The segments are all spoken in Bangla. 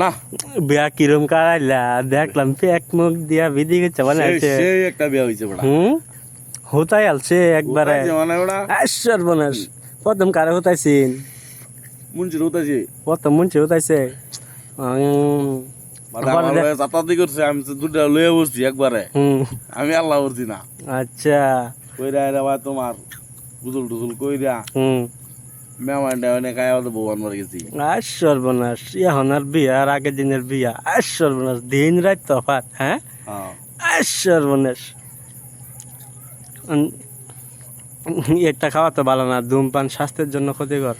না। বিয়া কিরম কারাইলা? দেখলাম এক মুখ দিয়া বিধি গেছে মানে আছে। সেই একটা বিয়া হয়েছে বেটা হুম? হতাই আলছে একবারে। মানে বেটা আশ্বর বনাস প্রথম কারে হতাইছিন? মুন্সির উতাইছে প্রথম মুন্সি হতাইছে? মানে চাতাতি করছে আমি তো দুটা লয়ে বসছি একবারে। আমি আল্লাহ করছি না। আচ্ছা। কইরা তোমার গুজল টুজল কইরা হুম। মেহমান টেহমানে খাই আমাদের বউ আনবার গেছি আর সর্বনাশ। এখন আর বিয়া আর আগের দিনের বিয়া। আর সর্বনাশ। দিন রাত তফাত হ্যাঁ? হ্যাঁ। আর সর্বনাশ। এটা খাওয়া তো ভালো না। ধূমপান স্বাস্থ্যের জন্য ক্ষতিকর।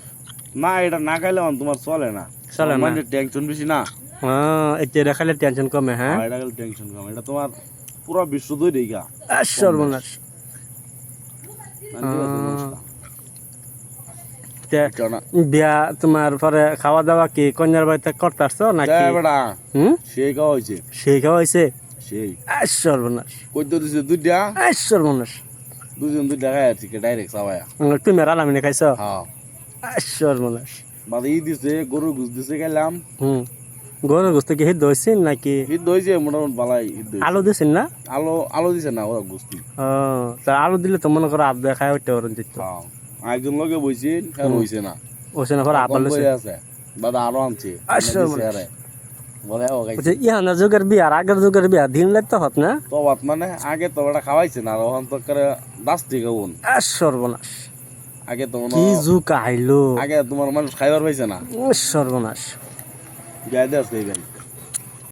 না এটা না খাইলে তোমার চলে না। চলে না। টেনশন বেশি না। হ্যাঁ এটা খাইলে টেনশন কমে হ্যাঁ? হ্যাঁ, এটা খাইলে টেনশন কম। এটা তোমার পুরো বিশ্ব দই দেখা আর সর্বনাশ। তে- বিয়া তোমার পরে খাওয়া দাওয়া কি কন্যার বাড়িতে করতে আসছো নাকি সেই খাওয়া হয়েছে সেই খাওয়া হয়েছে সেই। আর সর্বনাশ। কই তো দিছে দুইটা? আর সর্বনাশ। দুজন দুইটা খাই আছি ডাইরেক্ট উম, তুমি আর আলামিনে খাইছো? হ্যাঁ। আর সর্বনাশ। বাদে ই দিছে গরু গুছ দিছে খাইলাম। হুম। গরু গোস্ত কি হিদ্ধ হয়েছিল নাকি? হিট হয়েছে মোটামুটি বালাই আলু দিছেন না? আলো আলো দিছে না ওরা ও তা আলু দিলে তো মনে করো আপ দেখায় ওইটা যেত হ্যাঁ। একজন লগে বইছে আর হইছে না। ওসে না পরে কম আলু আছে দাদা আরও আনছে আচ্ছা, আরে। ইহানা যুগের বিয়া আর আগের যুগের বিয়া দিন লাগতে হত না? তো বাত মানে আগে তো ওটা খাওয়াইছে না আর ওখান তো করে দাস থেকে বোন সর্বনাশ। আগে তো কি যুগ আইলো। আগে তোমার মানুষ খাইবার পাইছে না। সর্বনাশ। গায়ে দেওয়া গাই